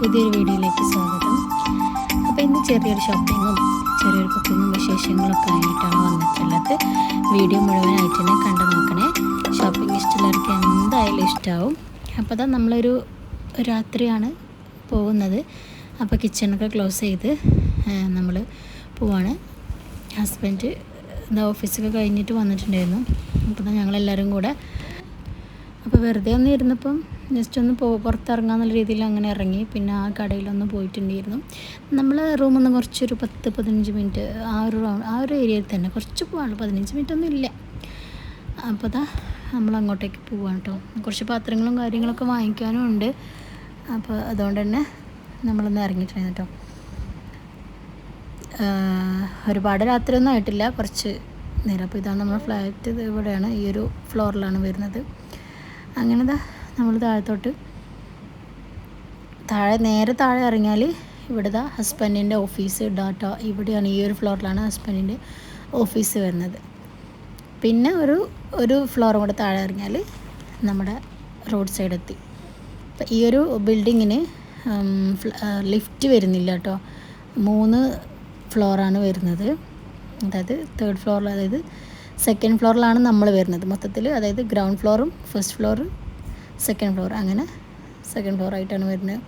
പുതിയൊരു വീഡിയോയിലേക്ക് സ്വാഗതം. അപ്പോൾ ഇന്ന് ചെറിയൊരു ഷോപ്പിങ്ങും ചെറിയൊരു കുക്കിങ്ങും വിശേഷങ്ങളൊക്കെ ആയിട്ടാണ് വന്നിട്ടുള്ളത്. വീഡിയോ മുഴുവനായിട്ട് തന്നെ കണ്ടു നോക്കണേ. ഷോപ്പിംഗ് ഇഷ്ടമുള്ളവർക്ക് എന്തായാലും ഇഷ്ടമാവും അപ്പോൾ അതാ നമ്മളൊരു രാത്രിയാണ് പോകുന്നത്. അപ്പോൾ കിച്ചണൊക്കെ ക്ലോസ് ചെയ്ത് നമ്മൾ പോവാണ്. ഹസ്ബൻഡ് എന്താ ഓഫീസൊക്കെ കഴിഞ്ഞിട്ട് വന്നിട്ടുണ്ടായിരുന്നു. അപ്പോൾ ഞങ്ങളെല്ലാവരും കൂടെ. അപ്പോൾ വെറുതെ ഒന്ന് ഇരുന്നപ്പം ജസ്റ്റ് ഒന്ന് പോ പുറത്തിറങ്ങാന്നുള്ള രീതിയിൽ അങ്ങനെ ഇറങ്ങി. പിന്നെ ആ കടയിലൊന്ന് പോയിട്ടുണ്ടായിരുന്നു. നമ്മൾ റൂമിൽ നിന്ന് കുറച്ചൊരു പത്ത് പതിനഞ്ച് മിനിറ്റ് ആ ഒരു ആ ഒരു ഏരിയയിൽ തന്നെ കുറച്ച് പോകാനുള്ളൂ പതിനഞ്ച് മിനിറ്റ് ഒന്നും ഇല്ല. അപ്പോൾ അതാ നമ്മൾ അങ്ങോട്ടേക്ക് പോവാണ് കേട്ടോ കുറച്ച് പാത്രങ്ങളും കാര്യങ്ങളൊക്കെ വാങ്ങിക്കാനും ഉണ്ട്. അപ്പോൾ അതുകൊണ്ട് തന്നെ നമ്മളൊന്ന് ഇറങ്ങിയിട്ടുണ്ട് കേട്ടോ ഒരുപാട് രാത്രിയൊന്നും ആയിട്ടില്ല. കുറച്ച് നേരം. അപ്പോൾ ഇതാണ് നമ്മുടെ ഫ്ലാറ്റ്. ഇവിടെയാണ്. ഈ ഒരു ഫ്ലോറിലാണ് വരുന്നത്. അങ്ങനെ ദാ നമ്മൾ താഴത്തോട്ട്. താഴെ നേരെ താഴെ ഇറങ്ങിയാൽ ഇവിടെ ദാ ഹസ്ബൻഡിന്റെ ഓഫീസ് ഡാറ്റ ഇവിടെയാണ് ഈ ഒരു ഫ്ലോറിലാണ് ഹസ്ബൻഡിന്റെ ഓഫീസ് വരുന്നത്. പിന്നെ ഒരു ഒരു ഫ്ലോറും കൂടെ താഴെ ഇറങ്ങിയാൽ നമ്മുടെ റോഡ് സൈഡ് എത്തി. അപ്പം ഈ ഒരു ബിൽഡിങ്ങിന് ലിഫ്റ്റ് വരുന്നില്ല കേട്ടോ. മൂന്ന് ഫ്ലോറാണ് വരുന്നത്. അതായത് തേർഡ് ഫ്ലോറിൽ അതായത് സെക്കൻഡ് ഫ്ലോറിലാണ് നമ്മൾ വരുന്നത് മൊത്തത്തിൽ അതായത് ഗ്രൗണ്ട് ഫ്ലോറും ഫസ്റ്റ് ഫ്ലോറ് സെക്കൻഡ് ഫ്ലോർ അങ്ങനെ സെക്കൻഡ് ഫ്ലോർ ആയിട്ടാണ് വരുന്നത്.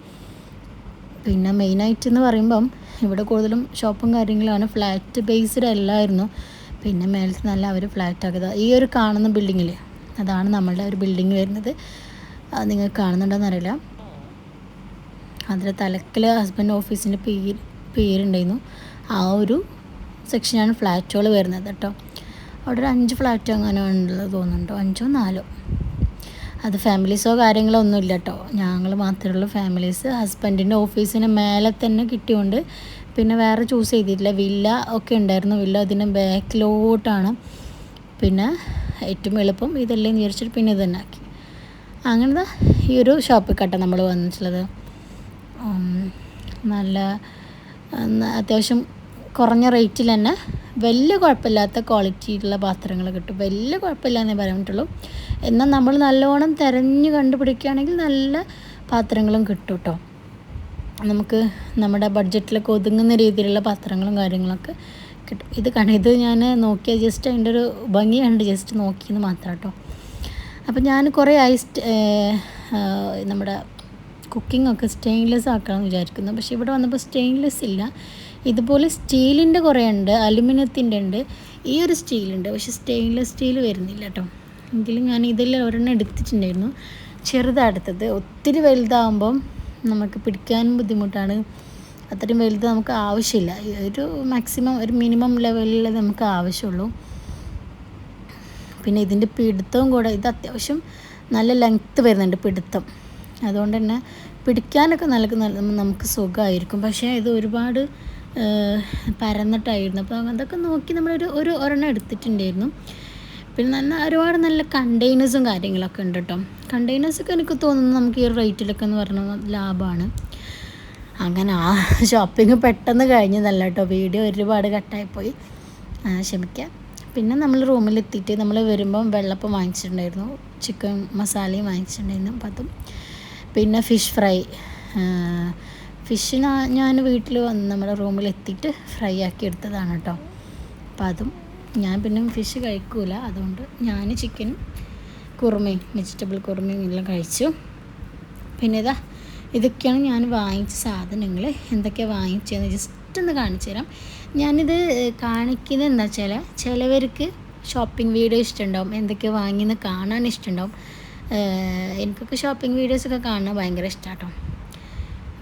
പിന്നെ മെയിനായിട്ട് എന്ന് പറയുമ്പം ഇവിടെ കൂടുതലും ഷോപ്പും കാര്യങ്ങളാണ്. ഫ്ലാറ്റ് ബേസ്ഡ് അല്ലായിരുന്നു. പിന്നെ മേലത്ത് നല്ല അവർ ഫ്ലാറ്റ് ആക്കുക ഈ ഒരു കാണുന്ന ബിൽഡിങ്ങിൽ അതാണ് നമ്മളുടെ ഒരു ബിൽഡിങ് വരുന്നത്. അത് നിങ്ങൾക്ക് കാണുന്നുണ്ടോയെന്ന് അറിയില്ല. അതിൽ തലക്കിൽ ഹസ്ബൻഡ് ഓഫീസിന്റെ പേര് പേരുണ്ടായിരുന്നു. ആ ഒരു സെക്ഷനാണ് ഫ്ലാറ്റുകൾ വരുന്നത് കേട്ടോ. അവിടെ ഒരു അഞ്ച് ഫ്ലാറ്റ് അങ്ങനെ ഉള്ളത് തോന്നുന്നുണ്ടോ? അഞ്ചോ നാലോ? അത് ഫാമിലീസോ കാര്യങ്ങളോ ഒന്നുമില്ല കേട്ടോ ഞങ്ങൾ മാത്രമേ ഉള്ളൂ ഫാമിലീസ്. ഹസ്ബൻഡിന്റെ ഓഫീസിന് മേലെ തന്നെ കിട്ടിയോണ്ട് പിന്നെ വേറെ ചൂസ് ചെയ്തിട്ടില്ല. വില്ല ഒക്കെ ഉണ്ടായിരുന്നു. വില്ല അതിന്റെ ബാക്കിലോട്ടാണ്. പിന്നെ ഏറ്റവും എളുപ്പം ഇതെല്ലാം വിചാരിച്ചിട്ട് പിന്നെ ഇത് തന്നെ ആക്കി. അങ്ങനെ ഈ ഒരു ഷോപ്പിൽ കട്ട നമ്മൾ വന്നിട്ടുള്ളത്. നല്ല അത്യാവശ്യം കുറഞ്ഞ റേറ്റിൽ തന്നെ വലിയ കുഴപ്പമില്ലാത്ത ക്വാളിറ്റിയിലുള്ള പാത്രങ്ങൾ കിട്ടും. വലിയ കുഴപ്പമില്ല എന്നേ പറ്റുള്ളൂ എന്നാൽ നമ്മൾ നല്ലോണം തിരഞ്ഞു കണ്ടുപിടിക്കുകയാണെങ്കിൽ നല്ല പാത്രങ്ങളും കിട്ടും കേട്ടോ നമുക്ക് നമ്മുടെ ബഡ്ജറ്റിലൊക്കെ ഒതുങ്ങുന്ന രീതിയിലുള്ള പാത്രങ്ങളും കാര്യങ്ങളൊക്കെ കിട്ടും. ഇത് കണ ഇത് ഞാൻ നോക്കിയ ജസ്റ്റ് അതിന്റെ ഒരു ഭംഗി കണ്ട് ജസ്റ്റ് നോക്കിയെന്ന് മാത്രം കേട്ടോ അപ്പം ഞാൻ കുറേ ആഹ് നമ്മുടെ കുക്കിംഗ് ഒക്കെ സ്റ്റെയിൻലെസ് ആക്കണം എന്ന് വിചാരിക്കുന്നു. പക്ഷേ ഇവിടെ വന്നപ്പോൾ സ്റ്റെയിൻലെസ് ഇല്ല. ഇതുപോലെ സ്റ്റീലിന്റെ കുറേ ഉണ്ട് അലുമിനിയത്തിന്റെ ഉണ്ട് ഈ ഒരു സ്റ്റീലുണ്ട് പക്ഷെ സ്റ്റെയിൻലെസ് സ്റ്റീൽ വരുന്നില്ല കേട്ടോ. എങ്കിലും ഞാൻ ഇതിൽ ഒരെണ്ണം എടുത്തിട്ടുണ്ടായിരുന്നു. ചെറുതാണ് ഒത്തിരി വലുതാകുമ്പം നമുക്ക് പിടിക്കാനും ബുദ്ധിമുട്ടാണ്. അത്രയും വലുത് നമുക്ക് ആവശ്യമില്ല. ഒരു മാക്സിമം ഒരു മിനിമം ലെവലിൽ നമുക്ക് ആവശ്യമുള്ളൂ. പിന്നെ ഇതിന്റെ പിടുത്തവും കൂടെ ഇത് അത്യാവശ്യം നല്ല ലെങ്ത്ത് വരുന്നുണ്ട് പിടുത്തം. അതുകൊണ്ട് തന്നെ പിടിക്കാനൊക്കെ നല്ല നമുക്ക് സുഖമായിരിക്കും. പക്ഷേ ഇത് ഒരുപാട് പരന്നിട്ടായിരുന്നു. അപ്പോൾ അതൊക്കെ നോക്കി നമ്മളൊരു ഒരു ഒരെണ്ണം എടുത്തിട്ടുണ്ടായിരുന്നു. പിന്നെ നല്ല ഒരുപാട് നല്ല കണ്ടെയ്നേഴ്സും കാര്യങ്ങളൊക്കെ ഉണ്ട് കേട്ടോ കണ്ടെയ്നേഴ്സൊക്കെ എനിക്ക് തോന്നുന്നു നമുക്ക് ഈ റേറ്റിലൊക്കെ എന്ന് പറഞ്ഞാൽ ലാഭമാണ് അങ്ങനെ ആ ഷോപ്പിംഗ് പെട്ടെന്ന് കഴിഞ്ഞതല്ല കേട്ടോ വീഡിയോ ഒരുപാട് കട്ടായിപ്പോയി. ക്ഷമിക്കാം. പിന്നെ നമ്മൾ റൂമിലെത്തിയിട്ട് നമ്മൾ വരുമ്പം വെള്ളപ്പം വാങ്ങിച്ചിട്ടുണ്ടായിരുന്നു. ചിക്കൻ മസാലയും വാങ്ങിച്ചിട്ടുണ്ടായിരുന്നു. അപ്പം അതും. പിന്നെ ഫിഷ് ഫ്രൈ ഫിഷ് ഞാൻ വീട്ടിൽ വന്ന് നമ്മുടെ റൂമിലെത്തിയിട്ട് ഫ്രൈ ആക്കി എടുത്തതാണ് കേട്ടോ. അപ്പം അതും ഞാൻ പിന്നെ ഫിഷ് കഴിക്കൂല. അതുകൊണ്ട് ഞാൻ ചിക്കനും കുറുമയും വെജിറ്റബിൾ കുറുമയും എല്ലാം കഴിച്ചു. പിന്നെ ഇതാ ഇതൊക്കെയാണ് ഞാൻ വാങ്ങിച്ച സാധനങ്ങൾ എന്തൊക്കെയാണ് വാങ്ങിച്ചതെന്ന് ജസ്റ്റ് ഒന്ന് കാണിച്ചു തരാം. ഞാനിത് കാണിക്കുന്നത് എന്താ വെച്ചാൽ ചിലവർക്ക് ഷോപ്പിംഗ് വീഡിയോ ഇഷ്ടമുണ്ടാവും. എന്തൊക്കെ വാങ്ങിയെന്ന് കാണാൻ ഇഷ്ടമുണ്ടാവും. എനിക്കൊക്കെ ഷോപ്പിംഗ് വീഡിയോസൊക്കെ കാണാൻ ഭയങ്കര ഇഷ്ടമാട്ടോ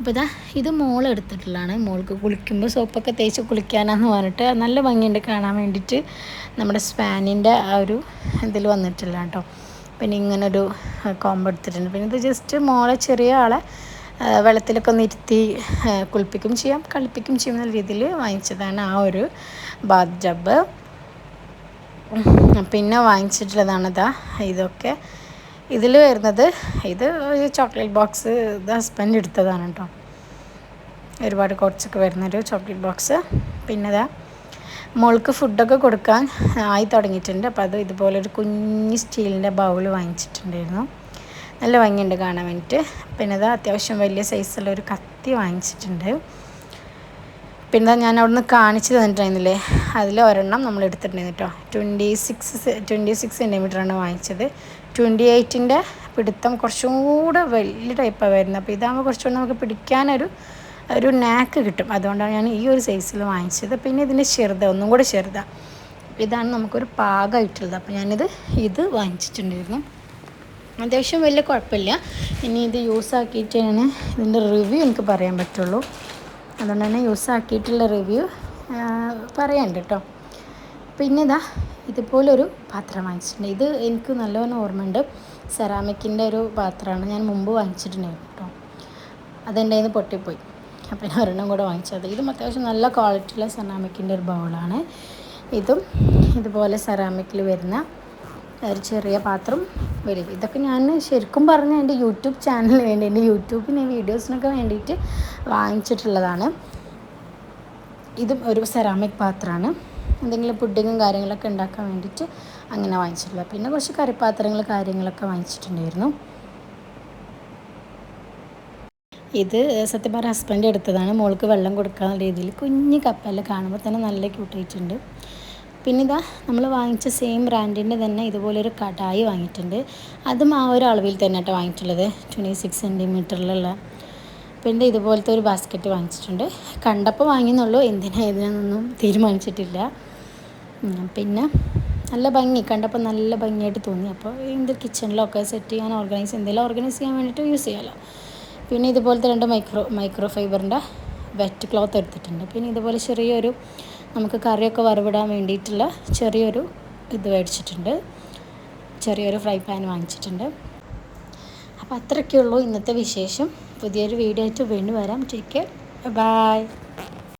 അപ്പോൾ ഇതാ ഇത് മോൾ എടുത്തിട്ടുള്ളതാണ്. മോൾക്ക് കുളിക്കുമ്പോൾ സോപ്പൊക്കെ തേച്ച് കുളിക്കാനാന്ന് പറഞ്ഞിട്ട് നല്ല ഭംഗിയുണ്ട് കാണാൻ വേണ്ടിയിട്ട്. നമ്മുടെ സ്പാനിന്റെ ആ ഒരു ഇതിൽ വന്നിട്ടില്ല കേട്ടോ. പിന്നെ ഇങ്ങനൊരു കോമ്പ് എടുത്തിട്ടുണ്ട്. പിന്നെ ഇത് ജസ്റ്റ് മോളെ ചെറിയ ആളെ വെള്ളത്തിലൊക്കെ ഒന്ന് ഇരുത്തി കുളിപ്പിക്കും ചെയ്യാം കളിപ്പിക്കും ചെയ്യുന്ന രീതിയിൽ വാങ്ങിച്ചതാണ് ആ ഒരു ബാത്ത് ജബ് പിന്നെ വാങ്ങിച്ചിട്ടുള്ളതാണ് ഇതാ ഇതൊക്കെ. ഇതിൽ വരുന്നത് ഇത് ചോക്ലേറ്റ് ബോക്സ് ഇത് ഹസ്ബൻഡ് എടുത്തതാണ് കേട്ടോ ഒരുപാട് കുറച്ചൊക്കെ വരുന്നൊരു ചോക്ലേറ്റ് ബോക്സ് പിന്നെ ഇതാ മോൾക്ക് ഫുഡൊക്കെ കൊടുക്കാൻ ആയി തുടങ്ങിയിട്ടുണ്ട്. അപ്പോൾ അത് ഇതുപോലൊരു കുഞ്ഞ് സ്റ്റീലിന്റെ ബൗൾ വാങ്ങിച്ചിട്ടുണ്ടായിരുന്നു. നല്ല ഭംഗിയുണ്ട് കാണാൻ വേണ്ടിയിട്ട് പിന്നെ ഇത് അത്യാവശ്യം വലിയ സൈസുള്ള ഒരു കത്തി വാങ്ങിച്ചിട്ടുണ്ട്. പിന്നെ ഞാൻ അവിടുന്ന് കാണിച്ചു തന്നിട്ടുണ്ടായിരുന്നില്ലേ? അതിൽ ഒരെണ്ണം നമ്മൾ എടുത്തിട്ടുണ്ടായിരുന്നു കേട്ടോ. ട്വന്റി സിക്സ് ട്വന്റി സിക്സ് സെന്റിമീറ്ററാണ് വാങ്ങിച്ചത്. ട്വന്റി എയ്റ്റിന്റെ പിടുത്തം കുറച്ചും കൂടെ വലിയ ടൈപ്പാണ് വരുന്നത് അപ്പോൾ ഇതാകുമ്പോൾ കുറച്ചുകൂടെ നമുക്ക് പിടിക്കാനൊരു ഒരു നാക്ക് കിട്ടും. അതുകൊണ്ടാണ് ഞാൻ ഈ ഒരു സൈസിൽ വാങ്ങിച്ചത്. പിന്നെ ഇതിന്റെ ചെറുത ഒന്നും കൂടെ ചെറുത. ഇതാണ് നമുക്കൊരു പാകമായിട്ടുള്ളത്. അപ്പോൾ ഞാനിത് ഇത് വാങ്ങിച്ചിട്ടുണ്ടായിരുന്നു. അത്യാവശ്യം വലിയ കുഴപ്പമില്ല. ഇനി ഇത് യൂസ് ആക്കിയിട്ടാണ് ഇതിന്റെ റിവ്യൂ എനിക്ക് പറയാൻ പറ്റുള്ളൂ. അതുകൊണ്ട് തന്നെ യൂസ് ആക്കിയിട്ടുള്ള റിവ്യൂ പറയാനുണ്ട് കേട്ടോ പിന്നെ ഇതാ ഇതുപോലൊരു പാത്രം വാങ്ങിച്ചിട്ടുണ്ട്. ഇത് എനിക്ക് നല്ലവണ്ണം ഓർമ്മയുണ്ട്. സെറാമിക്കിന്റെ ഒരു പാത്രമാണ്. ഞാൻ മുമ്പ് വാങ്ങിച്ചിട്ടുണ്ടായിരുന്നു കേട്ടോ അതെന്റെ കയ്യിൽ നിന്ന് പൊട്ടിപ്പോയി. അപ്പം ഞാൻ ഒരെണ്ണം കൂടെ വാങ്ങിച്ചത്. ഇതും അത്യാവശ്യം നല്ല ക്വാളിറ്റിയുള്ള സെറാമിക്കിന്റെ ഒരു ബൗളാണ്. ഇതും ഇതുപോലെ സെറാമിക്കിൽ വരുന്ന ഒരു ചെറിയ പാത്രം വരും. ഇതൊക്കെ ഞാൻ ശരിക്കും പറഞ്ഞാൽ എന്റെ യൂട്യൂബ് ചാനലിന് വേണ്ടി എന്റെ യൂട്യൂബിന് വീഡിയോസിനൊക്കെ വേണ്ടിയിട്ട് വാങ്ങിച്ചിട്ടുള്ളതാണ്. ഇതും ഒരു സെറാമിക് പാത്രമാണ്. എന്തെങ്കിലും പുഡിങ്ങും കാര്യങ്ങളൊക്കെ ഉണ്ടാക്കാൻ വേണ്ടിയിട്ട് അങ്ങനെ വാങ്ങിച്ചിട്ടുള്ളത്. പിന്നെ കുറച്ച് കറിപ്പാത്രങ്ങൾ കാര്യങ്ങളൊക്കെ വാങ്ങിച്ചിട്ടുണ്ടായിരുന്നു. ഇത് സത്യം പറഞ്ഞ ഹസ്ബൻഡ് എടുത്തതാണ്. മോൾക്ക് വെള്ളം കൊടുക്കാനുള്ള രീതിയിൽ കുഞ്ഞ് കപ്പല്ല കാണുമ്പോൾ തന്നെ നല്ല ക്യൂട്ടായിട്ടുണ്ട് പിന്നെ ഇതാ നമ്മൾ വാങ്ങിച്ച സെയിം ബ്രാൻഡിന്റെ തന്നെ ഇതുപോലൊരു കടായി വാങ്ങിയിട്ടുണ്ട്. അതും ആ ഒരു അളവിൽ തന്നെ കേട്ടോ വാങ്ങിയിട്ടുള്ളത് ട്വന്റി സിക്സ് സെന്റിമീറ്ററിലുള്ള പിന്നെ ഇതുപോലത്തെ ഒരു ബാസ്ക്കറ്റ് വാങ്ങിച്ചിട്ടുണ്ട്. കണ്ടപ്പോൾ വാങ്ങിയെന്നുള്ളൂ എന്തിനാ ഏതിനാന്നൊന്നും തീരുമാനിച്ചിട്ടില്ല. പിന്നെ നല്ല ഭംഗി. കണ്ടപ്പോൾ നല്ല ഭംഗിയായിട്ട് തോന്നി. അപ്പോൾ എന്ത് കിച്ചണിലൊക്കെ സെറ്റ് ചെയ്യാൻ ഓർഗനൈസ് എന്തെങ്കിലും ഓർഗനൈസ് ചെയ്യാൻ വേണ്ടിയിട്ട് യൂസ് ചെയ്യാമല്ലോ പിന്നെ ഇതുപോലത്തെ രണ്ട് മൈക്രോ മൈക്രോ ഫൈബറിന്റെ വെറ്റ് ക്ലോത്ത് എടുത്തിട്ടുണ്ട്. പിന്നെ ഇതുപോലെ ചെറിയൊരു നമുക്ക് കറിയൊക്കെ വറവിടാൻ വേണ്ടിയിട്ടുള്ള ചെറിയൊരു ഇത് മേടിച്ചിട്ടുണ്ട്. ചെറിയൊരു ഫ്രൈ പാൻ വാങ്ങിച്ചിട്ടുണ്ട്. അപ്പോൾ അത്രയൊക്കെയുള്ളൂ ഇന്നത്തെ വിശേഷം. പുതിയൊരു വീഡിയോ ആയിട്ട് വീണ്ടും വരാം. Take care bye